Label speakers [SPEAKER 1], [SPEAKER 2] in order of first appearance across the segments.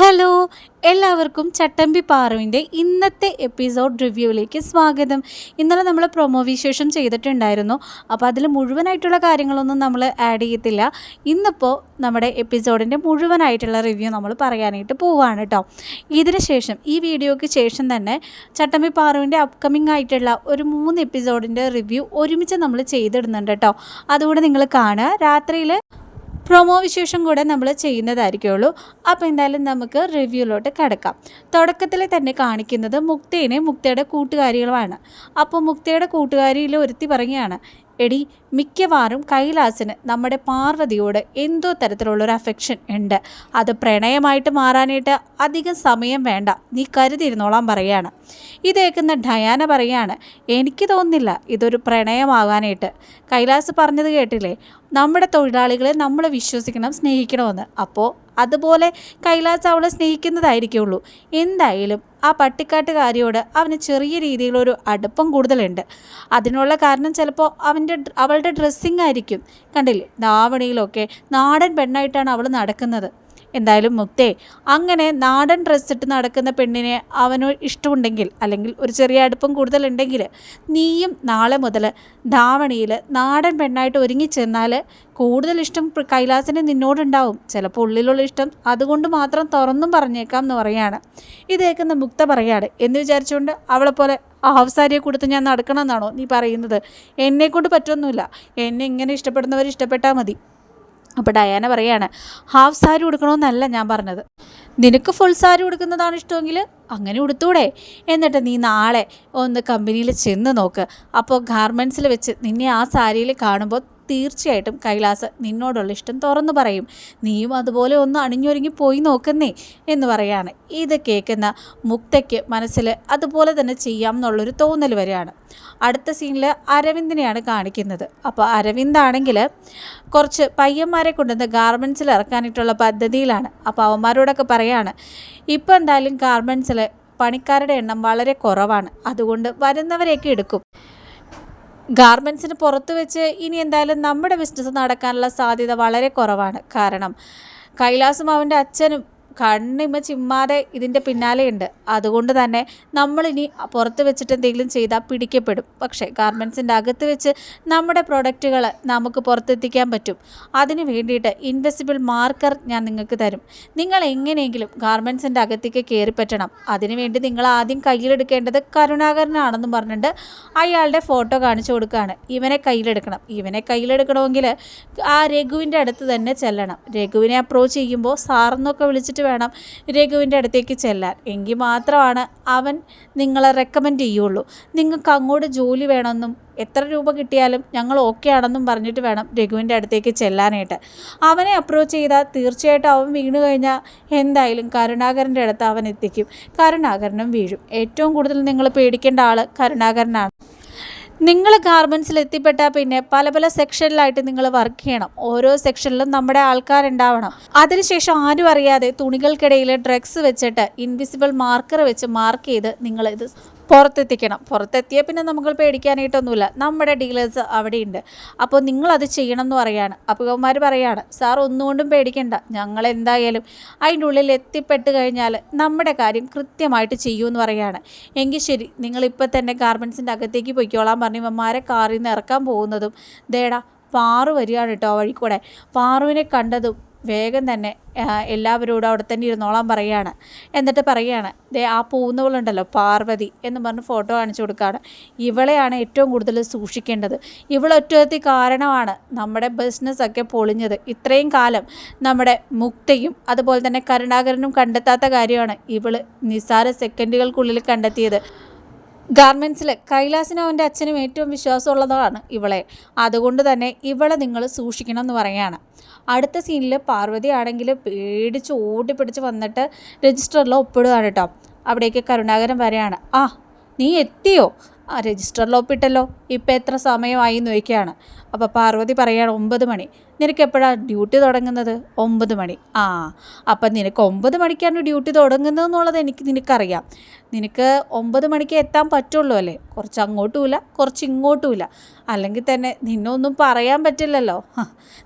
[SPEAKER 1] Hello എല്ലാവർക്കും ചട്ടമ്പി പാറുവിന്റെ ഇന്നത്തെ episode റിവ്യൂവിലേക്ക് സ്വാഗതം. ഇന്നലെ നമ്മൾ പ്രൊമോ വിശേഷം ചെയ്തിട്ടുണ്ടായിരുന്നു. അപ്പോൾ അതിൽ മുഴുവനായിട്ടുള്ള കാര്യങ്ങളൊന്നും നമ്മൾ ആഡ് ചെയ്യത്തില്ല. ഇന്നിപ്പോൾ നമ്മുടെ എപ്പിസോഡിന്റെ മുഴുവനായിട്ടുള്ള റിവ്യൂ നമ്മൾ പറയാനായിട്ട് പോവാണ് കേട്ടോ. ഇതിന് ശേഷം ഈ വീഡിയോയ്ക്ക് ശേഷം തന്നെ ചട്ടമ്പി പാറുവിന്റെ അപ്കമിംഗ് ആയിട്ടുള്ള ഒരു മൂന്ന് എപ്പിസോഡിന്റെ റിവ്യൂ ഒരുമിച്ച് നമ്മൾ ചെയ്തിടുന്നുണ്ട് കേട്ടോ. അതുകൂടെ നിങ്ങൾ കാണുക. രാത്രിയിൽ പ്രൊമോ വിശേഷം കൂടെ നമ്മൾ ചെയ്യുന്നതായിരിക്കുള്ളൂ. അപ്പോൾ എന്തായാലും നമുക്ക് റിവ്യൂലോട്ട് കിടക്കാം. തുടക്കത്തിൽ തന്നെ കാണിക്കുന്നത് മുക്തേനെ മുക്തയുടെ കൂട്ടുകാരികളുമാണ് അപ്പോൾ മുക്തയുടെ കൂട്ടുകാരിയിൽ ഒരുത്തി പറയുകയാണ് എടി മിക്കവാറും കൈലാസിന് നമ്മുടെ പാർവതിയോട് എന്തോ തരത്തിലുള്ളൊരു അഫെക്ഷൻ ഉണ്ട്. അത് പ്രണയമായിട്ട് മാറാനായിട്ട് അധികം സമയം വേണ്ട. നീ കരുതിരുന്നോളാം പറയാണ്. ഇത് കേൾക്കുന്ന ഡയാന പറയാണ് എനിക്ക് തോന്നുന്നില്ല ഇതൊരു പ്രണയമാകാനായിട്ട്. കൈലാസ് പറഞ്ഞത് കേട്ടില്ലേ? നമ്മുടെ തൊഴിലാളികളെ നമ്മൾ വിശ്വസിക്കണം സ്നേഹിക്കണമെന്ന്. അപ്പോൾ അതുപോലെ കൈലാസ് അവളെ സ്നേഹിക്കുന്നതായിരിക്കുള്ളൂ. എന്തായാലും ആ പട്ടിക്കാട്ടുകാരിയോട് അവന് ചെറിയ രീതിയിലൊരു അടുപ്പം കൂടുതലുണ്ട്. അതിനുള്ള കാരണം ചിലപ്പോൾ അവന്റെ അവളുടെ ഡ്രസ്സിങ് ആയിരിക്കും. കണ്ടില്ലേ? ധാവണിയിലൊക്കെ നാടൻ പെണ്ണായിട്ടാണ് അവൾ നടക്കുന്നത്. എന്തായാലും മുക്തേ അങ്ങനെ നാടൻ ഡ്രസ്സ് ഇട്ട് നടക്കുന്ന പെണ്ണിനെ അവന് ഇഷ്ടമുണ്ടെങ്കിൽ അല്ലെങ്കിൽ ഒരു ചെറിയ അടുപ്പം കൂടുതലുണ്ടെങ്കിൽ നീയും നാളെ മുതൽ ധാവണിയിൽ നാടൻ പെണ്ണായിട്ട് ഒരുങ്ങി ചെന്നാൽ കൂടുതൽ ഇഷ്ടം കൈലാസിന് നിന്നോടുണ്ടാവും. ചിലപ്പോൾ ഉള്ളിലുള്ള ഇഷ്ടം അതുകൊണ്ട് മാത്രം തുറന്നും പറഞ്ഞേക്കാം എന്ന് പറയാണ്. ഇത് കേൾക്കുന്ന മുക്ത പറയാണ് എന്ന് വിചാരിച്ചുകൊണ്ട് അവളെ പോലെ ഹാഫ് കൊടുത്ത് ഞാൻ നടക്കണമെന്നാണോ നീ പറയുന്നത്? എന്നെക്കൊണ്ട് പറ്റൊന്നുമില്ല. എന്നെ ഇങ്ങനെ ഇഷ്ടപ്പെടുന്നവർ ഇഷ്ടപ്പെട്ടാൽ മതി. അപ്പോൾ ഡയാന പറയാണ് ഹാഫ് സാരി ഉടുക്കണമെന്നല്ല ഞാൻ പറഞ്ഞത്. നിനക്ക് ഫുൾ സാരി ഉടുക്കുന്നതാണ് ഇഷ്ടമെങ്കിൽ അങ്ങനെ ഉടുത്തൂടെ. എന്നിട്ട് നീ നാളെ ഒന്ന് കമ്പനിയിൽ ചെന്ന് നോക്ക്. അപ്പോൾ ഗാർമെന്റ്സിൽ വെച്ച് നിന്നെ ആ സാരിയിൽ കാണുമ്പോൾ തീർച്ചയായിട്ടും കൈലാസ് നിന്നോടുള്ള ഇഷ്ടം തുറന്നു പറയും. നീയും അതുപോലെ ഒന്ന് അണിഞ്ഞൊരുങ്ങി പോയി നോക്കുന്നേ എന്ന് പറയാണ്. ഇത് കേൾക്കുന്ന മുക്തയ്ക്ക് മനസ്സിൽ അതുപോലെ തന്നെ ചെയ്യാം എന്നുള്ളൊരു തോന്നൽ വരെയാണ്. അടുത്ത സീനിൽ അരവിന്ദിനെയാണ് കാണിക്കുന്നത്. അപ്പോൾ അരവിന്ദാണെങ്കിൽ കുറച്ച് പയ്യന്മാരെ കൊണ്ടുവന്ന് ഗാർമെൻസിൽ ഇറക്കാനായിട്ടുള്ള പദ്ധതിയിലാണ്. അപ്പോൾ അവന്മാരോടൊക്കെ പറയാണ് ഇപ്പോൾ എന്തായാലും ഗാർമെൻസിൽ പണിക്കാരുടെ എണ്ണം വളരെ കുറവാണ്. അതുകൊണ്ട് വരുന്നവരെയൊക്കെ എടുക്കും. ഗാർമെന്റ്സിന് പുറത്ത് വെച്ച് ഇനി എന്തായാലും നമ്മുടെ ബിസിനസ് നടക്കാനുള്ള സാധ്യത വളരെ കുറവാണ്. കാരണം കൈലാസും അവന്റെ അച്ഛനും കണ്ണിമ ചിമ്മാതെ ഇതിന്റെ പിന്നാലെയുണ്ട് അതുകൊണ്ട് തന്നെ നമ്മളിനി പുറത്ത് വെച്ചിട്ട് എന്തെങ്കിലും ചെയ്താൽ പിടിക്കപ്പെടും. പക്ഷേ ഗാർമെൻസിന്റെ അകത്ത് വെച്ച് നമ്മുടെ പ്രൊഡക്റ്റുകൾ നമുക്ക് പുറത്തെത്തിക്കാൻ പറ്റും. അതിന് വേണ്ടിയിട്ട് ഇൻവെസിബിൾ മാർക്കർ ഞാൻ നിങ്ങൾക്ക് തരും. നിങ്ങൾ എങ്ങനെയെങ്കിലും ഗാർമെൻസിന്റെ അകത്തേക്ക് കയറി പറ്റണം. അതിനുവേണ്ടി നിങ്ങൾ ആദ്യം കയ്യിലെടുക്കേണ്ടത് കരുണാകരനാണെന്നും പറഞ്ഞിട്ട് അയാളുടെ ഫോട്ടോ കാണിച്ചു കൊടുക്കുകയാണ്. ഇവനെ കയ്യിലെടുക്കണം. ഇവനെ കയ്യിലെടുക്കണമെങ്കിൽ ആ രഘുവിന്റെ അടുത്ത് തന്നെ ചെല്ലണം. രഘുവിനെ അപ്രോച്ച് ചെയ്യുമ്പോൾ സാറെന്നൊക്കെ വിളിച്ചിട്ട് വേണം രഘുവിന്റെ അടുത്തേക്ക് ചെല്ലാൻ. എങ്കിൽ മാത്രമാണ് അവൻ നിങ്ങളെ റെക്കമെൻഡ് ചെയ്യുള്ളൂ. നിങ്ങൾക്ക് അങ്ങോട്ട് ജോലി വേണമെന്നും എത്ര രൂപ കിട്ടിയാലും ഞങ്ങൾ ഓക്കെ ആണെന്നും പറഞ്ഞിട്ട് വേണം രഘുവിന്റെ അടുത്തേക്ക് ചെല്ലാനായിട്ട്. അവനെ അപ്രോച്ച് ചെയ്താൽ തീർച്ചയായിട്ടും അവൻ വീണു കഴിഞ്ഞാൽ എന്തായാലും കരുണാകരന്റെ അടുത്ത് അവൻ എത്തിക്കും. കരുണാകരനും വീഴും. ഏറ്റവും കൂടുതൽ നിങ്ങൾ പേടിക്കേണ്ട ആൾ കരുണാകരനാണ്. നിങ്ങൾ ഗാർമെൻസിൽ എത്തിപ്പെട്ടാൽ പിന്നെ പല പല സെക്ഷനിലായിട്ട് നിങ്ങൾ വർക്ക് ചെയ്യണം. ഓരോ സെക്ഷനിലും നമ്മുടെ ആൾക്കാരുണ്ടാവണം. അതിനുശേഷം ആരും അറിയാതെ തുണികൾക്കിടയിൽ ഡ്രഗ്സ് വെച്ചിട്ട് ഇൻവിസിബിൾ മാർക്കർ വെച്ച് മാർക്ക് ചെയ്ത് നിങ്ങൾ ഇത് പുറത്തെത്തിക്കണം. പുറത്തെത്തിയാൽ പിന്നെ നമുക്ക് പേടിക്കാനായിട്ടൊന്നുമില്ല. നമ്മുടെ ഡീലേഴ്സ് അവിടെയുണ്ട്. അപ്പോൾ നിങ്ങളത് ചെയ്യണം എന്ന് പറയാണ് അപ്പുകന്മാർ പറയാണ് സാർ ഒന്നുകൊണ്ടും പേടിക്കണ്ട. ഞങ്ങൾ എന്തായാലും അതിന്റെ ഉള്ളിൽ എത്തിപ്പെട്ട് കഴിഞ്ഞാൽ നമ്മുടെ കാര്യം കൃത്യമായിട്ട് ചെയ്യുമെന്ന് പറയാണ്. എങ്കിൽ ശരി നിങ്ങളിപ്പോൾ തന്നെ ഗാർമെൻസിന്റെ അകത്തേക്ക് പൊയ്ക്കോളാൻ പറഞ്ഞു ഇവന്മാരെ കാറിൽ നിന്ന് ഇറക്കാൻ പോകുന്നതും ദേടാ പാറു വരികയാണ് കേട്ടോ വഴിക്കൂടെ. പാറുവിനെ കണ്ടതും വേഗം തന്നെ എല്ലാവരോടും അവിടെ തന്നെ ഇരുന്നോളാൻ പറയുകയാണ് എന്നിട്ട് പറയുകയാണ് ദേ ആ പോകുന്നവളുണ്ടല്ലോ പാർവതി എന്ന് പറഞ്ഞ് ഫോട്ടോ കാണിച്ചു കൊടുക്കുകയാണ് ഇവളെയാണ് ഏറ്റവും കൂടുതൽ സൂക്ഷിക്കേണ്ടത്. ഇവളൊറ്റത്തി കാരണമാണ് നമ്മുടെ ബിസിനസ്സൊക്കെ പൊളിഞ്ഞത്. ഇത്രയും കാലം നമ്മുടെ മുക്തയും അതുപോലെ തന്നെ കരുണാകരനും കണ്ടെത്താത്ത കാര്യമാണ് ഇവൾ നിസ്സാര സെക്കൻഡുകൾക്കുള്ളിൽ കണ്ടെത്തിയത്. ഗാർമെന്റ്സിൽ കൈലാസിന് അവന്റെ അച്ഛനും ഏറ്റവും വിശ്വാസമുള്ളതാണ് ഇവളെ. അതുകൊണ്ട് തന്നെ ഇവളെ നിങ്ങൾ സൂക്ഷിക്കണം എന്ന് പറയാണ് അടുത്ത സീനിൽ പാർവതി ആണെങ്കിൽ പേടിച്ച് ഓടിപ്പിടിച്ച് വന്നിട്ട് രജിസ്റ്ററിൽ ഒപ്പിടുകയാണ് കേട്ടോ. അവിടേക്ക് കരുണാകരൻ വരെയാണ് ആ നീ എത്തിയോ? ആ രജിസ്റ്ററിൽ ഒപ്പിട്ടല്ലോ ഇപ്പം എത്ര സമയമായി നോക്കിയാണ് അപ്പോൾ പാർവതി പറയാണ് ഒമ്പത് മണി. നിനക്ക് എപ്പോഴാണ് ഡ്യൂട്ടി തുടങ്ങുന്നത്? ഒമ്പത് മണി. ആ അപ്പം നിനക്ക് ഒമ്പത് മണിക്കാണ് ഡ്യൂട്ടി തുടങ്ങുന്നത് എന്നുള്ളത് എനിക്ക് നിനക്കറിയാം. നിനക്ക് ഒമ്പത് മണിക്ക് എത്താൻ പറ്റുള്ളൂ അല്ലേ? കുറച്ച് അങ്ങോട്ടുമില്ല കുറച്ച് ഇങ്ങോട്ടുമില്ല. അല്ലെങ്കിൽ തന്നെ നിന്നൊന്നും പറയാൻ പറ്റില്ലല്ലോ.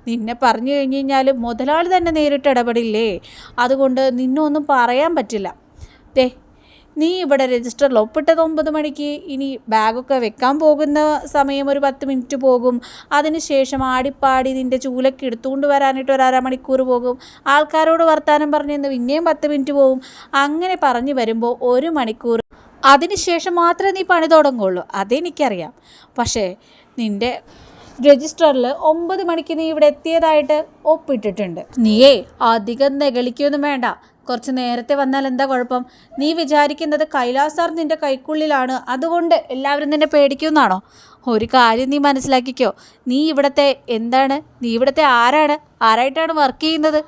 [SPEAKER 1] നിന്നെ പറഞ്ഞു കഴിഞ്ഞ് കഴിഞ്ഞാൽ മുതലാളി തന്നെ നേരിട്ട് ഇടപെടില്ലേ? അതുകൊണ്ട് നിന്നൊന്നും പറയാൻ പറ്റില്ല. ദേ നീ ഇവിടെ രജിസ്റ്ററിൽ ഒപ്പിട്ടത് ഒമ്പത് മണിക്ക് ഇനി ബാഗൊക്കെ വെക്കാൻ പോകുന്ന സമയം ഒരു പത്ത് മിനിറ്റ് പോകും. അതിനുശേഷം ആടിപ്പാടി നിന്റെ ചൂലൊക്കെ എടുത്തുകൊണ്ട് വരാനായിട്ട് ഒരു അരമണിക്കൂർ പോകും. ആൾക്കാരോട് വർത്തമാനം പറഞ്ഞു നിന്ന് പിന്നെയും പത്ത് മിനിറ്റ് പോകും അങ്ങനെ പറഞ്ഞു വരുമ്പോൾ ഒരു മണിക്കൂർ. അതിനുശേഷം മാത്രമേ നീ പണി തുടങ്ങുള്ളൂ. അതെനിക്കറിയാം. പക്ഷേ നിന്റെ രജിസ്റ്ററിൽ ഒമ്പത് മണിക്ക് നീ ഇവിടെ എത്തിയതായിട്ട് ഒപ്പിട്ടിട്ടുണ്ട്. നീയേ അധികം നെകളിക്കൊന്നും വേണ്ട. കുറച്ച് നേരത്തെ വന്നാൽ എന്താ കുഴപ്പം? നീ വിചാരിക്കുന്നത് കൈലാസാർ നിന്റെ കൈക്കുള്ളിലാണ്. അതുകൊണ്ട് എല്ലാവരും നിന്നെ പേടിക്കുമെന്നാണോ ഒരു കാര്യം നീ മനസ്സിലാക്കിക്കോ. നീ ഇവിടത്തെ എന്താണ്? നീ ഇവിടത്തെ ആരാണ്? ആരായിട്ടാണ് വർക്ക് ചെയ്യുന്നത്?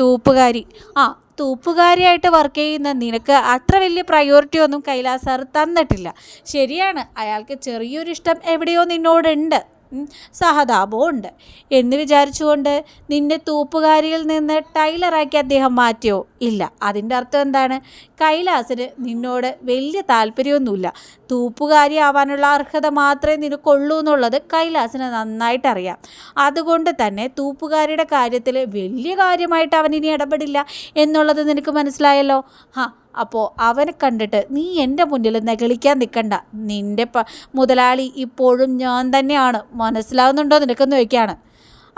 [SPEAKER 1] തൂപ്പുകാരി. ആ തൂപ്പുകാരിയായിട്ട് വർക്ക് ചെയ്യുന്ന നിനക്ക് അത്ര വലിയ പ്രയോറിറ്റി ഒന്നും കൈലാസാർ തന്നിട്ടില്ല. ശരിയാണ് അയാൾക്ക് ചെറിയൊരു ഇഷ്ടം എവിടെയോ നിന്നോടുണ്ട്. സഹതാപവും ഉണ്ട്. എന്ന് വിചാരിച്ചുകൊണ്ട് നിന്നെ തൂപ്പുകാരിയിൽ നിന്ന് ടൈലറാക്കി അദ്ദേഹം മാറ്റിയോ? ഇല്ല. അതിന്റെ അർത്ഥം എന്താണ്? കൈലാസിന് നിന്നോട് വലിയ താല്പര്യമൊന്നുമില്ല. തൂപ്പുകാരി ആവാനുള്ള അർഹത മാത്രമേ നിനക്കുള്ളൂ എന്നുള്ളത് കൈലാസിന് നന്നായിട്ട് അറിയാം അതുകൊണ്ട് തന്നെ തൂപ്പുകാരിയുടെ കാര്യത്തിൽ വലിയ കാര്യമായിട്ട് അവൻ ഇനി ഇടപെടില്ല എന്നുള്ളത് നിനക്ക് മനസ്സിലായല്ലോ? ഹാ അപ്പോൾ അവനെ കണ്ടിട്ട് നീ എന്റെ മുന്നിൽ നെകളിക്കാൻ നിൽക്കണ്ട. നിന്റെ പ മുതലാളി ഇപ്പോഴും ഞാൻ തന്നെയാണ്. മനസ്സിലാവുന്നുണ്ടോ നിനക്കെന്ന് ചോദിക്കുകയാണ്.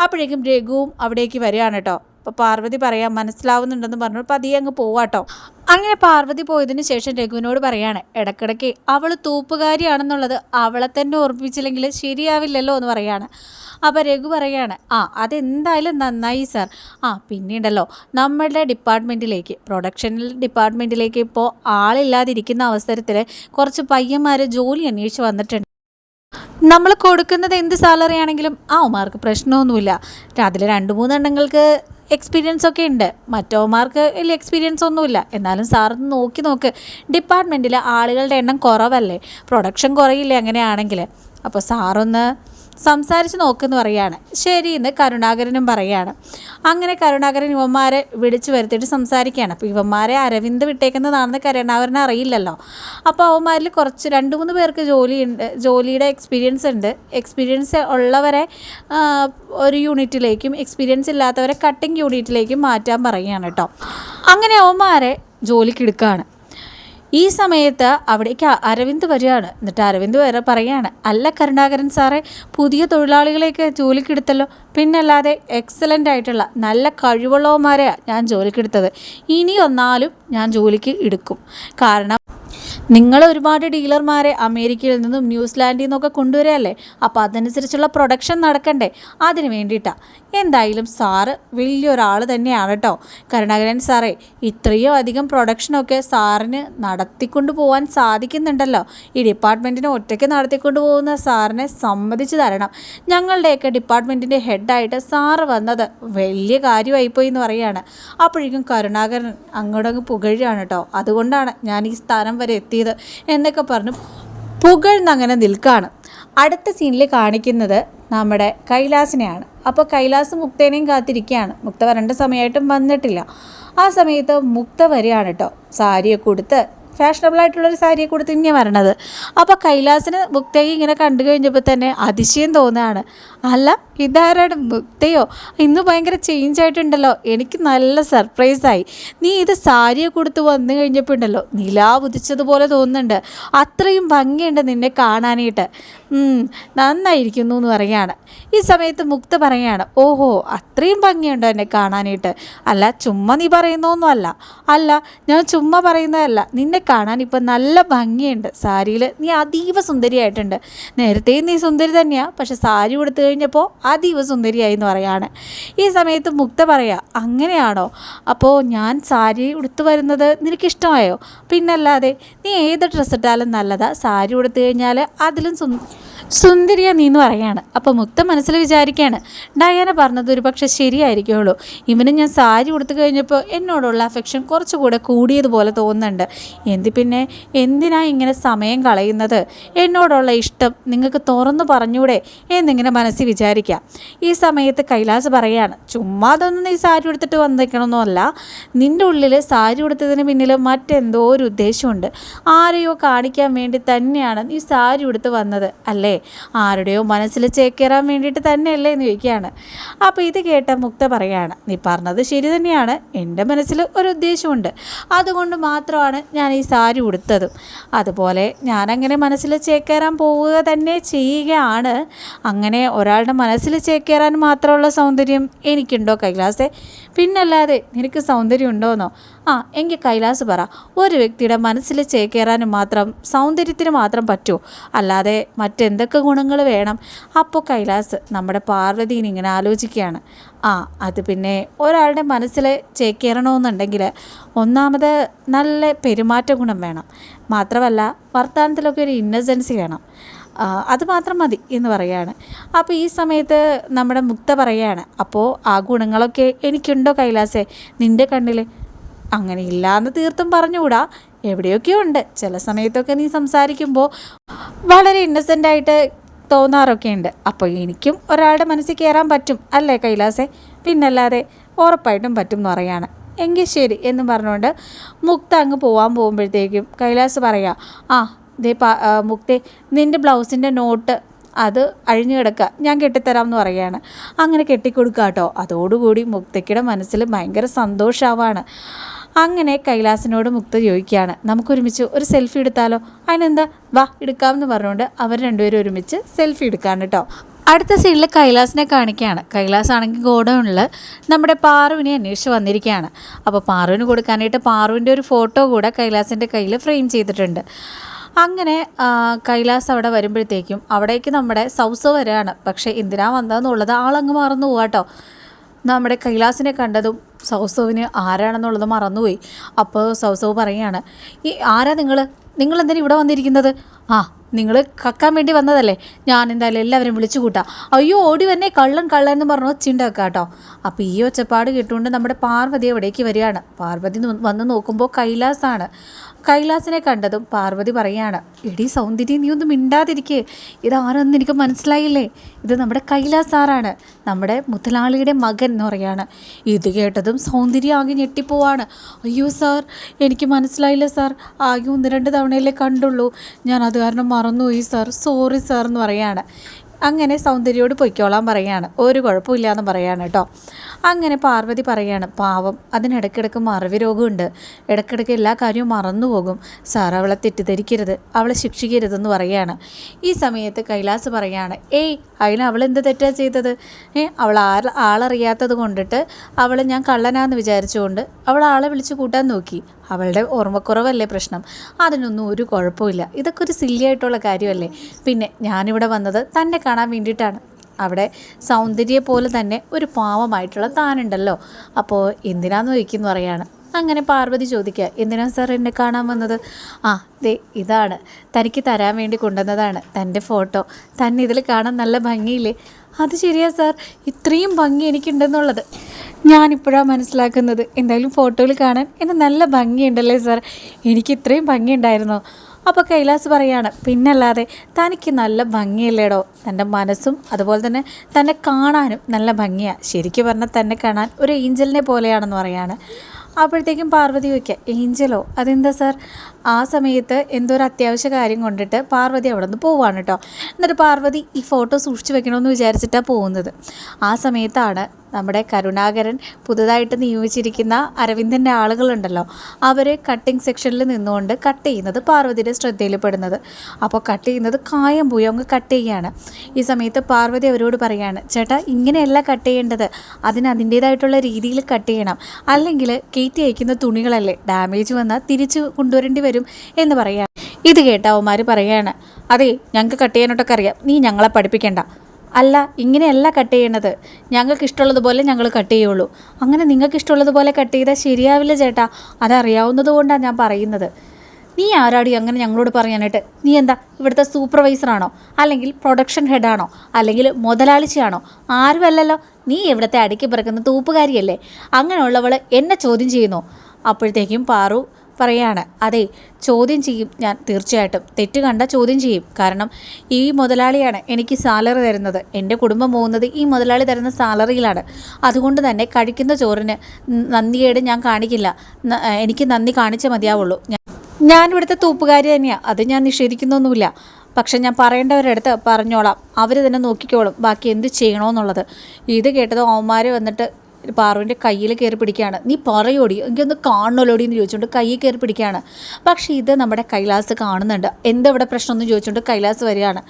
[SPEAKER 1] അപ്പോഴേക്കും രഘുവും അവിടേക്ക് വരികയാണ് കേട്ടോ. അപ്പോൾ പാർവതി പറയാം മനസ്സിലാവുന്നുണ്ടെന്ന് പറഞ്ഞു പതിയെ അങ്ങ് പോവാട്ടോ അങ്ങനെ പാർവതി പോയതിന് ശേഷം രഘുവിനോട് പറയാണ് ഇടക്കിടയ്ക്ക് അവൾ തൂപ്പുകാരിയാണെന്നുള്ളത് അവളെ തന്നെ ഓർമ്മിപ്പിച്ചില്ലെങ്കിൽ ശരിയാവില്ലല്ലോ എന്ന് പറയാണ്. അപ്പോൾ രഘു പറയുകയാണ് ആ അതെന്തായാലും നന്നായി സർ ആ പിന്നീടല്ലോ നമ്മളുടെ ഡിപ്പാർട്ട്മെന്റിലേക്ക് പ്രൊഡക്ഷൻ ഡിപ്പാർട്ട്മെന്റിലേക്ക് ഇപ്പോൾ ആളില്ലാതിരിക്കുന്ന അവസരത്തിൽ കുറച്ച് പയ്യന്മാർ ജോലി അന്വേഷിച്ച് വന്നിട്ടുണ്ട്. നമ്മൾ കൊടുക്കുന്നത് എന്ത് സാലറി ആണെങ്കിലും ആ ഉമാർക്ക് പ്രശ്നമൊന്നുമില്ല. അതിൽ രണ്ട് മൂന്നെണ്ണങ്ങൾക്ക് എക്സ്പീരിയൻസ് ഒക്കെ ഉണ്ട്. മറ്റോമാർക്ക് വലിയ എക്സ്പീരിയൻസ് ഒന്നുമില്ല. എന്നാലും സാറൊന്ന് നോക്കി നോക്ക്. ഡിപ്പാർട്ട്മെന്റിൽ ആളുകളുടെ എണ്ണം കുറവല്ലേ? പ്രൊഡക്ഷൻ കുറയില്ലേ അങ്ങനെയാണെങ്കിൽ അപ്പോൾ സാറൊന്ന് സംസാരിച്ച് നോക്കുമെന്ന് പറയാണ്. ശരി എന്ന് കരുണാകരനും പറയാണ്. അങ്ങനെ കരുണാകരൻ യുവന്മാരെ വിളിച്ചു വരുത്തിയിട്ട് സംസാരിക്കുകയാണ്. അപ്പോൾ യുവന്മാരെ അരവിന്ദ് വിട്ടേക്കുന്നതാണെന്ന് കരുണാകരൻ അറിയില്ലല്ലോ. അപ്പോൾ അവന്മാരിൽ കുറച്ച് രണ്ട് മൂന്ന് പേർക്ക് ജോലിയുണ്ട് ജോലിയുടെ എക്സ്പീരിയൻസ് ഉണ്ട്. എക്സ്പീരിയൻസ് ഉള്ളവരെ ഒരു യൂണിറ്റിലേക്കും എക്സ്പീരിയൻസ് ഇല്ലാത്തവരെ കട്ടിംഗ് യൂണിറ്റിലേക്കും മാറ്റാൻ പറയുകയാണ് കേട്ടോ. അങ്ങനെ അവന്മാരെ ജോലിക്ക് എടുക്കുകയാണ്. ഈ സമയത്ത് അവിടേക്ക് അരവിന്ദ് വരികയാണ്. എന്നിട്ട് അരവിന്ദ് വരെ പറയുകയാണ് അല്ല കരുണാകരൻ സാറെ പുതിയ തൊഴിലാളികളെയൊക്കെ ജോലിക്കെടുത്തല്ലോ പിന്നല്ലാതെ എക്സലന്റ് ആയിട്ടുള്ള നല്ല കഴിവുള്ളവന്മാരെയാണ് ഞാൻ ജോലിക്കെടുത്തത് ഇനി ഒന്നാലും ഞാൻ ജോലിക്ക് എടുക്കും. കാരണം നിങ്ങൾ ഒരുപാട് ഡീലർമാരെ അമേരിക്കയിൽ നിന്നും ന്യൂസിലാൻഡിൽ നിന്നൊക്കെ കൊണ്ടുവരികയല്ലേ? അപ്പോൾ അതനുസരിച്ചുള്ള പ്രൊഡക്ഷൻ നടക്കണ്ടേ? അതിന് വേണ്ടിയിട്ടാണ് എന്തായാലും സാറ് വലിയൊരാൾ തന്നെയാണ് കേട്ടോ. കരുണാകരൻ സാറേ ഇത്രയും അധികം പ്രൊഡക്ഷനൊക്കെ സാറിന് നടത്തിക്കൊണ്ട് പോകാൻ സാധിക്കുന്നുണ്ടല്ലോ. ഈ ഡിപ്പാർട്ട്മെന്റിനെ ഒറ്റയ്ക്ക് നടത്തിക്കൊണ്ട് പോകുന്ന സാറിനെ സമ്മതിച്ചു തരണം. ഞങ്ങളുടെയൊക്കെ ഡിപ്പാർട്ട്മെന്റിന്റെ ഹെഡായിട്ട് സാറ് വന്നത് വലിയ കാര്യമായിപ്പോയി എന്ന് പറയുകയാണ്. അപ്പോഴേക്കും കരുണാകരൻ അങ്ങോട്ടങ്ങ് പുകഴുകയാണ് കേട്ടോ. അതുകൊണ്ടാണ് ഞാൻ ഈ സ്ഥാനം വരെ എത്തിയത് എന്നൊക്കെ പറഞ്ഞു പുകഴ്ന്നങ്ങനെ നിൽക്കുകയാണ് അടുത്ത സീനിൽ കാണിക്കുന്നത് നമ്മുടെ കൈലാസിനെയാണ്. അപ്പോൾ കൈലാസ് മുക്തേനെയും കാത്തിരിക്കുകയാണ്. മുക്ത വരേണ്ട സമയമായിട്ടും വന്നിട്ടില്ല. ആ സമയത്ത് മുക്ത വരികയാണ് കേട്ടോ സാരിയൊക്കെ കൊടുത്ത് ഫാഷനബിൾ ആയിട്ടുള്ളൊരു സാരിയെ കൊടുത്ത് തന്നെയാണ് വരണത്. അപ്പോൾ കൈലാസിന് മുക്തയെ ഇങ്ങനെ കണ്ടു കഴിഞ്ഞപ്പോൾ തന്നെ അതിശയം തോന്നുകയാണ്. അല്ല ഇതാരാണ് മുക്തയോ ഇന്ന് ഭയങ്കര ചേഞ്ച് ആയിട്ടുണ്ടല്ലോ. എനിക്ക് നല്ല സർപ്രൈസായി നീ ഇത് സാരിയെ കൊടുത്ത് വന്നു കഴിഞ്ഞപ്പോൾ ഉണ്ടല്ലോ നിലാവ് ഉദിച്ചതുപോലെ തോന്നുന്നുണ്ട്. അത്രയും ഭംഗിയുണ്ട് നിന്നെ കാണാനായിട്ട്. നന്നായിരിക്കുന്നു എന്ന് പറയാണ് ഈ സമയത്ത് മുക്ത പറയാണ് ഓഹോ അത്രയും ഭംഗിയുണ്ടോ എന്നെ കാണാനായിട്ട്? അല്ല ചുമ്മാ നീ പറയുന്നൊന്നും അല്ല അല്ല ഞാൻ ചുമ്മാ പറയുന്നതല്ല. നിന്നെ കാണാൻ ഇപ്പം നല്ല ഭംഗിയുണ്ട്. സാരിയിൽ നീ അതീവ സുന്ദരിയായിട്ടുണ്ട്. നേരത്തെയും നീ സുന്ദരി തന്നെയാണ് പക്ഷെ സാരി കൊടുത്തു കഴിഞ്ഞപ്പോൾ അതീവ സുന്ദരിയായി എന്ന് പറയാണ് ഈ സമയത്ത് മുക്ത പറയാ അങ്ങനെയാണോ? അപ്പോൾ ഞാൻ സാരി ഉടുത്തു വരുന്നത് നിനക്കിഷ്ടമായോ? പിന്നല്ലാതെ നീ ഏത് ഡ്രസ്സ് ഇട്ടാലും നല്ലതാ. സാരി ഉടുത്തു കഴിഞ്ഞാൽ അതിലും സു സുന്ദരിയ നീ എന്ന് പറയാണ് അപ്പോൾ മുക്ത മനസ്സിൽ വിചാരിക്കുകയാണ് ഡയാന പറഞ്ഞത് ഒരു പക്ഷേ ശരിയായിരിക്കുള്ളൂ. ഇവന് ഞാൻ സാരി കൊടുത്തു കഴിഞ്ഞപ്പോൾ എന്നോടുള്ള അഫെക്ഷൻ കുറച്ചുകൂടെ കൂടിയതുപോലെ തോന്നുന്നുണ്ട്. എന്തി പിന്നെ? എന്തിനാ ഇങ്ങനെ സമയം കളയുന്നത്? എന്നോടുള്ള ഇഷ്ടം നിങ്ങൾക്ക് തുറന്നു പറഞ്ഞൂടെ? എന്നിങ്ങനെ മനസ്സിൽ വിചാരിക്കാം ഈ സമയത്ത് കൈലാസ് പറയാണ് ചുമ്മാ അതൊന്നും നീ സാരി എടുത്തിട്ട് വന്നേക്കണമെന്നല്ല നിന്റെ ഉള്ളിൽ സാരി ഉടുത്തതിന് പിന്നിൽ മറ്റെന്തോ ഒരു ഉദ്ദേശമുണ്ട്. ആരെയോ കാണിക്കാൻ വേണ്ടി തന്നെയാണ് നീ സാരി ഉടുത്ത് വന്നത് അല്ലേ? ആരുടെയോ മനസ്സിൽ ചേക്കേറാൻ വേണ്ടിയിട്ട് തന്നെയല്ലേ എന്ന് ചോദിക്കുകയാണ്. അപ്പോൾ ഇത് കേട്ട മുക്ത പറയാണ് നീ പറഞ്ഞത് ശരി തന്നെയാണ്. എന്റെ മനസ്സിൽ ഒരു ഉദ്ദേശമുണ്ട്. അതുകൊണ്ട് മാത്രമാണ് ഞാൻ ഈ സാരി ഉടുത്തതും. അതുപോലെ ഞാനങ്ങനെ മനസ്സിൽ ചേക്കേറാൻ പോവുക തന്നെ ചെയ്യുകയാണ്. അങ്ങനെ ഒരാളുടെ മനസ്സിൽ ചേക്കേറാൻ മാത്രമുള്ള സൗന്ദര്യം എനിക്കുണ്ടോ കൈലാസേ? പിന്നല്ലാതെ നിനക്ക് സൗന്ദര്യം ഉണ്ടോന്നോ ആ എങ്കിൽ കൈലാസ് പറ. ഒരു വ്യക്തിയുടെ മനസ്സിൽ ചേക്കേറാനും മാത്രം സൗന്ദര്യത്തിന് മാത്രം പറ്റുമോ അല്ലാതെ മറ്റെന്തൊക്കെ ഗുണങ്ങൾ വേണം? അപ്പോൾ കൈലാസ് നമ്മുടെ പാർവതീനെ ഇങ്ങനെ ആലോചിക്കുകയാണ്. ആ അത് പിന്നെ ഒരാളുടെ മനസ്സിൽ ചേക്കേറണമെന്നുണ്ടെങ്കിൽ ഒന്നാമത് നല്ല പെരുമാറ്റ ഗുണം വേണം. മാത്രമല്ല വർത്തമാനത്തിലൊക്കെ ഒരു ഇന്നസെൻസി വേണം. അത് മാത്രം മതി എന്ന് പറയാണ്. അപ്പോൾ ഈ സമയത്ത് നമ്മുടെ മുക്ത പറയാണ് അപ്പോൾ ആ ഗുണങ്ങളൊക്കെ എനിക്കുണ്ടോ കൈലാസേ? നിന്റെ കണ്ണിൽ അങ്ങനെ ഇല്ലാന്ന് തീർത്തും പറഞ്ഞുകൂടാ. എവിടെയൊക്കെയോ ഉണ്ട് ചില സമയത്തൊക്കെ നീ സംസാരിക്കുമ്പോൾ വളരെ ഇന്നസെന്റ് ആയിട്ട് തോന്നാറൊക്കെ ഉണ്ട് അപ്പോൾ എനിക്കും ഒരാളുടെ മനസ്സിൽ കയറാൻ പറ്റും അല്ലേ കൈലാസേ? പിന്നല്ലാതെ ഉറപ്പായിട്ടും പറ്റും എന്ന് പറയാണ്. എങ്കിൽ ശരി എന്ന് പറഞ്ഞുകൊണ്ട് മുക്ത അങ്ങ് പോകാൻ പോകുമ്പോഴത്തേക്കും കൈലാസ് പറയാം ആ ദേ മുക്തേ നിന്റെ ബ്ലൗസിന്റെ നോട്ട് അത് അഴിഞ്ഞു കിടക്കുക. ഞാൻ കെട്ടിത്തരാം എന്ന് പറയുകയാണ്. അങ്ങനെ കെട്ടിക്കൊടുക്കുക കേട്ടോ. അതോടുകൂടി മുക്തയ്ക്കയുടെ മനസ്സിൽ ഭയങ്കര സന്തോഷമാവാണ് അങ്ങനെ കൈലാസിനോട് മുക്ത ചോദിക്കുകയാണ് നമുക്കൊരുമിച്ച് ഒരു സെൽഫി എടുത്താലോ? അതിനെന്താ? വാ എടുക്കാമെന്ന് പറഞ്ഞുകൊണ്ട് അവർ രണ്ടുപേരും ഒരുമിച്ച് സെൽഫി എടുക്കാണ് കേട്ടോ. അടുത്ത സീനിൽ കൈലാസിനെ കാണിക്കുകയാണ്. കൈലാസ് ആണെങ്കിൽ ഗോഡൗണിൽ നമ്മുടെ പാറുവിനെ അന്വേഷിച്ച് വന്നിരിക്കുകയാണ്. അപ്പോൾ പാറുവിന് കൊടുക്കാനായിട്ട് പാറുവിന്റെ ഒരു ഫോട്ടോ കൂടെ കൈലാസിന്റെ കയ്യിൽ ഫ്രെയിം ചെയ്തിട്ടുണ്ട്. അങ്ങനെ കൈലാസ് അവിടെ വരുമ്പോഴത്തേക്കും അവിടേക്ക് നമ്മുടെ സൗസ വരികയാണ് പക്ഷേ എന്തിനാ വന്നതെന്നുള്ളത് ആളങ്ങ് മറന്നു പോകാട്ടോ നമ്മുടെ കൈലാസിനെ കണ്ടതും സൗസവിന് ആരാണെന്നുള്ളത് മറന്നുപോയി. അപ്പോൾ സൗസവ് പറയുകയാണ് ഈ ആരാ നിങ്ങൾ നിങ്ങൾ എന്തിനാ ഇവിടെ വന്നിരിക്കുന്നത്? ആ നിങ്ങൾ കക്കാൻ വേണ്ടി വന്നതല്ലേ. ഞാൻ എന്തായാലും എല്ലാവരും വിളിച്ചു കൂട്ടാം. അയ്യോ ഓടി വന്നേ കള്ളൻ കള്ളൻ എന്ന് പറഞ്ഞു ചിണ്ടൊക്കെ കേട്ടോ അപ്പോൾ ഈ ഒച്ചപ്പാട് കേട്ടുകൊണ്ട് നമ്മുടെ പാർവതി എവിടേക്ക് വരികയാണ്. പാർവതി വന്ന് നോക്കുമ്പോൾ കൈലാസാണ്. കൈലാസിനെ കണ്ടതും പാർവതി പറയാണ് എടി സൗന്ദര്യം നീ ഒന്നും മിണ്ടാതിരിക്കേ. ഇതാരെന്ന് എനിക്ക് മനസ്സിലായില്ലേ? ഇത് നമ്മുടെ കൈലാസ് സാറാണ് നമ്മുടെ മുതലാളിയുടെ മകൻ എന്ന് പറയാണ്. ഇത് കേട്ടതും സൗന്ദര്യം ആകെ ഞെട്ടിപ്പോവാണ്. അയ്യോ സാർ എനിക്ക് മനസ്സിലായില്ല സാർ. ആകെ ഒന്ന് രണ്ട് തവണയല്ലേ കണ്ടുള്ളൂ. ഞാൻ അത് കാരണം മറന്നുപോയി സാർ. സോറി സാർ എന്ന് പറയാണ്. അങ്ങനെ സൗന്ദര്യോട് പൊയ്ക്കോളാൻ പറയാണ്. ഒരു കുഴപ്പമില്ല എന്ന് പറയാണ് കേട്ടോ. അങ്ങനെ പാർവതി പറയാണ് പാവം അതിനിടയ്ക്കിടയ്ക്ക് മറവി രോഗമുണ്ട്. ഇടയ്ക്കിടയ്ക്ക് എല്ലാ കാര്യവും മറന്നു പോകും സാർ അവളെ തെറ്റിദ്ധരിക്കരുത് അവളെ ശിക്ഷിക്കരുതെന്ന് പറയാണ്. ഈ സമയത്ത് കൈലാസ് പറയാണ് ഏയ് അതിന് അവൾ എന്ത് തെറ്റാ ചെയ്തത്? ഏ അവൾ ആൾ ആളറിയാത്തത് കൊണ്ടിട്ട് അവൾ ഞാൻ കള്ളനാന്ന് വിചാരിച്ചുകൊണ്ട് അവൾ ആളെ വിളിച്ച് കൂട്ടാൻ നോക്കി. അവളുടെ ഓർമ്മക്കുറവല്ലേ പ്രശ്നം? അതിനൊന്നും ഒരു കുഴപ്പമില്ല. ഇതൊക്കെ ഒരു സില്ലിയായിട്ടുള്ള കാര്യമല്ലേ? പിന്നെ ഞാനിവിടെ വന്നത് തന്നെ കാണാൻ വേണ്ടിയിട്ടാണ്. അവിടെ സൗന്ദര്യ പോലെ തന്നെ ഒരു പാവമായിട്ടുള്ള താനുണ്ടല്ലോ. അപ്പോൾ എന്തിനാന്ന് ചോദിക്കുന്നു പറയാണ്. അങ്ങനെ പാർവതി ചോദിക്കുക എന്തിനാ സാർ എന്നെ കാണാൻ വന്നത്? ആ ദേ ഇതാണ്. തനിക്ക് തരാൻ വേണ്ടി കൊണ്ടുവന്നതാണ് തന്റെ ഫോട്ടോ. തന്നെ ഇതിൽ കാണാൻ നല്ല ഭംഗിയില്ലേ? അത് ശരിയാ സാർ ഇത്രയും ഭംഗി എനിക്കുണ്ടെന്നുള്ളത്. ഞാനിപ്പോഴാണ് മനസ്സിലാക്കുന്നത്. എന്തായാലും ഫോട്ടോയിൽ കാണാൻ എന്നെ നല്ല ഭംഗിയുണ്ടല്ലേ സാർ? എനിക്ക് ഇത്രയും ഭംഗിയുണ്ടായിരുന്നോ. അപ്പോൾ കൈലാസ് പറയാണ് പിന്നല്ലാതെ തനിക്ക് നല്ല ഭംഗിയല്ലേടോ? തന്റെ മനസ്സും അതുപോലെ തന്നെ തന്നെ കാണാനും നല്ല ഭംഗിയാണ് ശരിക്കും പറഞ്ഞാൽ തന്നെ കാണാൻ ഒരു ഏഞ്ചലിനെ പോലെയാണെന്ന് പറയാണ്. അപ്പോഴത്തേക്കും പാർവതി വയ്ക്കുക ഏഞ്ചലോ അതെന്താ സാർ? ആ സമയത്ത് എന്തോ ഒരു അത്യാവശ്യ കാര്യം കൊണ്ടിട്ട് പാർവതി അവിടെ നിന്ന് പോവാണ് കേട്ടോ എന്നിട്ട് പാർവതി ഈ ഫോട്ടോ സൂക്ഷിച്ചു വെക്കണമെന്ന് വിചാരിച്ചിട്ടാണ് പോകുന്നത്. ആ സമയത്താണ് നമ്മുടെ കരുണാകരൻ പുതുതായിട്ട് നിയോഗിച്ചിരിക്കുന്ന അരവിന്ദന്റെ ആളുകളുണ്ടല്ലോ. അവർ കട്ടിംഗ് സെക്ഷനിൽ നിന്നുകൊണ്ട് കട്ട് ചെയ്യുന്നത് പാർവതിയുടെ ശ്രദ്ധയിൽപ്പെടുന്നത്. അപ്പോൾ കട്ട് ചെയ്യുന്നത് കായം പോയി അങ്ങ് കട്ട് ചെയ്യുകയാണ് ഈ സമയത്ത് പാർവതി അവരോട് പറയുകയാണ് ചേട്ടാ ഇങ്ങനെയല്ല കട്ട് ചെയ്യേണ്ടത്. അതിന് അതിന്റേതായിട്ടുള്ള രീതിയിൽ കട്ട് ചെയ്യണം. അല്ലെങ്കിൽ കയറ്റി അയക്കുന്ന തുണികളല്ലേ ഡാമേജ് വന്നാൽ തിരിച്ച് കൊണ്ടുവരേണ്ടി വരും. എന്ന് പറയാം. ഇത് കേട്ട അവന്മാർ പറയാണ് അതെ ഞങ്ങൾക്ക് കട്ട് ചെയ്യാനോട്ടൊക്കെ അറിയാം. നീ ഞങ്ങളെ പഠിപ്പിക്കണ്ട. അല്ല ഇങ്ങനെയല്ല കട്ട് ചെയ്യണത്. ഞങ്ങൾക്ക് ഇഷ്ടമുള്ളതുപോലെ ഞങ്ങൾ കട്ട് ചെയ്യുള്ളൂ. അങ്ങനെ നിങ്ങൾക്ക് ഇഷ്ടമുള്ളതുപോലെ കട്ട് ചെയ്താൽ ശരിയാവില്ല ചേട്ടാ. അതറിയാവുന്നത് കൊണ്ടാണ് ഞാൻ പറയുന്നത്. നീ ആരാടി അങ്ങനെ ഞങ്ങളോട് പറയാനായിട്ട്? നീ എന്താ ഇവിടുത്തെ സൂപ്പർവൈസറാണോ അല്ലെങ്കിൽ പ്രൊഡക്ഷൻ ഹെഡാണോ അല്ലെങ്കിൽ മുതലാളിച്ചയാണോ? ആരുമല്ലല്ലോ നീ ഇവിടുത്തെ അടുക്കി പിറക്കുന്ന തൂപ്പുകാരിയല്ലേ? അങ്ങനെയുള്ളവൾ എന്നെ ചോദ്യം ചെയ്യുന്നു. അപ്പോഴത്തേക്കും പാറു പറയാണ് അതെ ചോദ്യം ചെയ്യും ഞാൻ തീർച്ചയായിട്ടും. തെറ്റ് കണ്ട ചോദ്യം ചെയ്യും. കാരണം ഈ മുതലാളിയാണ് എനിക്ക് സാലറി തരുന്നത്. എന്റെ കുടുംബം പോകുന്നത് ഈ മുതലാളി തരുന്ന സാലറിയിലാണ്. അതുകൊണ്ട് തന്നെ കഴിക്കുന്ന ചോറിന് നന്ദിയേട് ഞാൻ കാണിക്കില്ല. എനിക്ക് നന്ദി കാണിച്ചേ മതിയാവുള്ളൂ. ഞാൻ ഇവിടുത്തെ തൂപ്പുകാരി തന്നെയാണ് അത് ഞാൻ നിഷേധിക്കുന്നൊന്നുമില്ല. പക്ഷെ ഞാൻ പറയേണ്ടവരുടെ അടുത്ത് പറഞ്ഞോളാം. അവർ തന്നെ നോക്കിക്കോളും. ബാക്കി എന്ത് ചെയ്യണമെന്നുള്ളത് ഇത് കേട്ടത് ഓമാര് വന്നിട്ട് പാറുവിന്റെ കയ്യിൽ കയറി പിടിക്കുകയാണ്. നീ പറയോടി എനിക്കൊന്ന് കാണണല്ലോടി എന്ന് ചോദിച്ചുകൊണ്ട് കയ്യിൽ കയറി പിടിക്കുകയാണ്. പക്ഷേ ഇത് നമ്മുടെ കൈലാസ് കാണുന്നുണ്ട്. എന്തെവിടെ പ്രശ്നമെന്ന് ചോദിച്ചുകൊണ്ട് കൈലാസ് വരികയാണ്.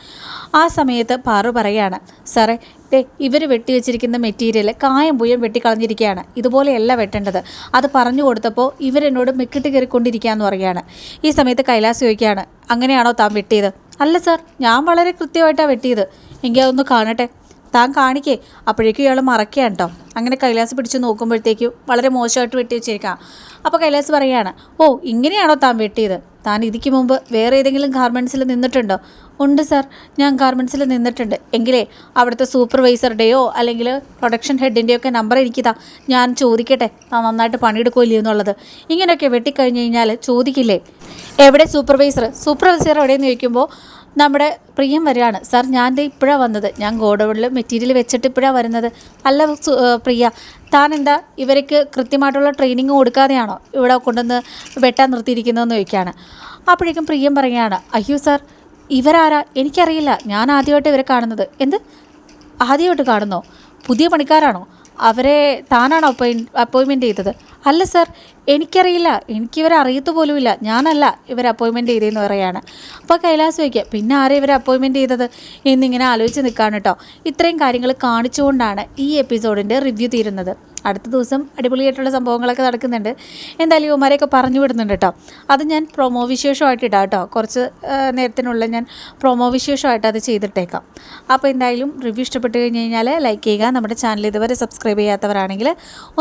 [SPEAKER 1] ആ സമയത്ത് പാറു പറയുകയാണ് സാറേ ദേ ഇവർ വെട്ടിവെച്ചിരിക്കുന്ന മെറ്റീരിയൽ കായം പൂയം വെട്ടിക്കളഞ്ഞിരിക്കുകയാണ്. ഇതുപോലെയല്ല വെട്ടേണ്ടത്. അത് പറഞ്ഞു കൊടുത്തപ്പോൾ ഇവരെന്നോട് മെക്കിട്ട് കയറിക്കൊണ്ടിരിക്കുകയെന്ന് പറയുകയാണ്. ഈ സമയത്ത് കൈലാസ് ചോദിക്കുകയാണ് അങ്ങനെയാണോ താൻ വെട്ടിയത്? അല്ല സാർ ഞാൻ വളരെ കൃത്യമായിട്ടാണ് വെട്ടിയത്. എങ്കിൽ അതൊന്ന് കാണട്ടെ. താൻ കാണിക്കേ. അപ്പോഴേക്കും ഇയാൾ മറക്കുകയാണ് കേട്ടോ. അങ്ങനെ കൈലാസ് പിടിച്ച് നോക്കുമ്പോഴത്തേക്കും വളരെ മോശമായിട്ട് വെട്ടി വെച്ചേക്കാം. അപ്പോൾ കൈലാസ് പറയുകയാണ് ഓ ഇങ്ങനെയാണോ താൻ വെട്ടിയത്? താൻ ഇതിക്ക് മുമ്പ് വേറെ ഏതെങ്കിലും ഗാർമെന്റ്സിൽ നിന്നിട്ടുണ്ടോ? ഉണ്ട് സാർ ഞാൻ ഗാർമെന്റ്സിൽ നിന്നിട്ടുണ്ട്. എങ്കിലേ അവിടുത്തെ സൂപ്പർവൈസറുടെയോ അല്ലെങ്കിൽ പ്രൊഡക്ഷൻ ഹെഡിന്റെയോ ഒക്കെ നമ്പർ എനിക്കിതാ. ഞാൻ ചോദിക്കട്ടെ താൻ നന്നായിട്ട് പണിയെടുക്കുമല്ലോ എന്നുള്ളത്. ഇങ്ങനെയൊക്കെ വെട്ടിക്കഴിഞ്ഞ് കഴിഞ്ഞാൽ ചോദിക്കില്ലേ? എവിടെ സൂപ്പർവൈസർ? സൂപ്പർവൈസർ എവിടെയെന്ന് ചോദിക്കുമ്പോൾ നമ്മുടെ പ്രിയം വരികയാണ്. സാർ ഞാൻ ഇപ്പോഴാണ് വന്നത്. ഞാൻ ഗോഡൗണിൽ മെറ്റീരിയൽ വെച്ചിട്ട് ഇപ്പോഴാണ് വരുന്നത്. അല്ല പ്രിയ താൻ എന്താ ഇവർക്ക് കൃത്യമായിട്ടുള്ള ട്രെയിനിങ് കൊടുക്കാതെയാണോ ഇവിടെ കൊണ്ടുവന്ന് വെട്ടാൻ നിർത്തിയിരിക്കുന്നതെന്ന് ചോദിക്കുകയാണ്. അപ്പോഴേക്കും പ്രിയം പറയുകയാണ് അയ്യോ സാർ ഇവരാരാ? എനിക്കറിയില്ല. ഞാൻ ആദ്യമായിട്ട് ഇവരെ കാണുന്നത്. എന്ത്? ആദ്യമായിട്ട് കാണുന്നോ? പുതിയ പണിക്കാരാണോ? അവരെ താനാണ് അപ്പോയിൻ അപ്പോയിൻമെന്റ് ചെയ്തത്. അല്ല സർ എനിക്കറിയില്ല. എനിക്കിവരെ അറിയത്തു പോലുമില്ല. ഞാനല്ല ഇവർ അപ്പോയിൻമെന്റ് ചെയ്തതെന്ന് പറയാണ്. അപ്പോൾ കൈലാസ് വയ്ക്കുക പിന്നെ ആരെ ഇവരെ അപ്പോയിൻമെന്റ് ചെയ്തത്? എന്നിങ്ങനെ ആലോചിച്ച് നിൽക്കുകയാണ് കേട്ടോ ഇത്രയും കാര്യങ്ങൾ കാണിച്ചുകൊണ്ടാണ് ഈ എപ്പിസോഡിന്റെ റിവ്യൂ തീരുന്നത്. അടുത്ത ദിവസം അടിപൊളിയായിട്ടുള്ള സംഭവങ്ങളൊക്കെ നടക്കുന്നുണ്ട്. എന്തായാലും യുവമാരെയൊക്കെ പറഞ്ഞു വിടുന്നുണ്ട് കേട്ടോ. അത് ഞാൻ പ്രൊമോ വിശേഷമായിട്ട് ഇടാം കേട്ടോ. കുറച്ച് നേരത്തിനുള്ള ഞാൻ പ്രൊമോ വിശേഷമായിട്ട് അത് ചെയ്തിട്ടേക്കാം. അപ്പോൾ എന്തായാലും റിവ്യൂ ഇഷ്ടപ്പെട്ട് കഴിഞ്ഞ് കഴിഞ്ഞാൽ ലൈക്ക് ചെയ്യുക. നമ്മുടെ ചാനൽ ഇതുവരെ സബ്സ്ക്രൈബ് ചെയ്യാത്തവരാണെങ്കിൽ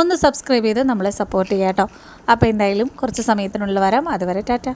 [SPEAKER 1] ഒന്ന് സബ്സ്ക്രൈബ് ചെയ്ത് നമ്മളെ സപ്പോർട്ട് ചെയ്യാം കേട്ടോ. അപ്പോൾ എന്തായാലും കുറച്ച് സമയത്തിനുള്ളിൽ വരാം. അതുവരെ ടാറ്റ.